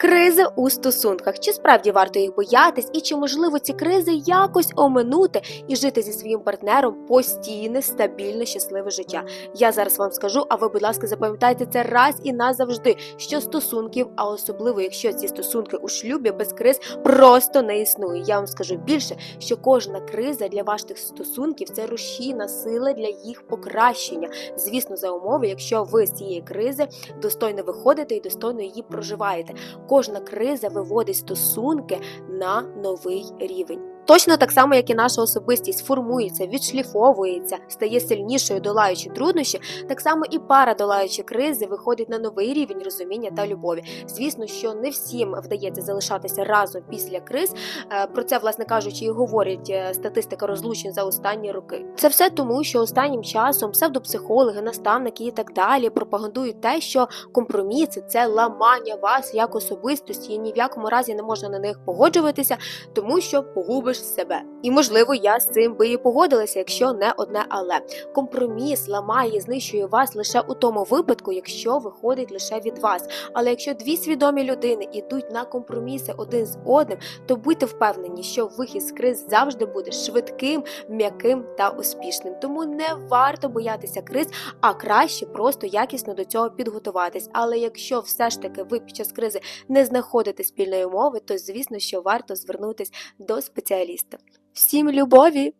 Кризи у стосунках. Чи справді варто їх боятись, і чи можливо ці кризи якось оминути і жити зі своїм партнером постійне, стабільне, щасливе життя? Я зараз вам скажу, а ви, будь ласка, запам'ятайте це раз і назавжди, що стосунків, а особливо якщо ці стосунки у шлюбі без криз просто не існує. Я вам скажу більше, що кожна криза для ваших стосунків це рушійна сила для їх покращення. Звісно, за умови, якщо ви з цієї кризи достойно виходите і достойно її проживаєте. Кожна криза виводить стосунки на новий рівень. Точно так само, як і наша особистість формується, відшліфовується, стає сильнішою, долаючи труднощі, так само і пара, долаючи кризи, виходить на новий рівень розуміння та любові. Звісно, що не всім вдається залишатися разом після криз. Е, Про це, власне кажучи, і говорить е, статистика розлучень за останні роки. Це все тому, що останнім часом псевдопсихологи, наставники і так далі пропагандують те, що компроміси це ламання вас як особистості, і ні в якому разі не можна на них погоджуватися, тому що погубиш себе. І можливо, я з цим би і погодилася, якщо не одне але. Компроміс ламає, і знищує вас лише у тому випадку, якщо виходить лише від вас. Але якщо дві свідомі людини йдуть на компроміси один з одним, то будьте впевнені, що вихід з криз завжди буде швидким, м'яким та успішним. Тому не варто боятися криз, а краще просто якісно до цього підготуватись. Але якщо все ж таки ви під час кризи не знаходите спільної мови, то звісно, що варто звернутись до спеціаліста. Всім любові!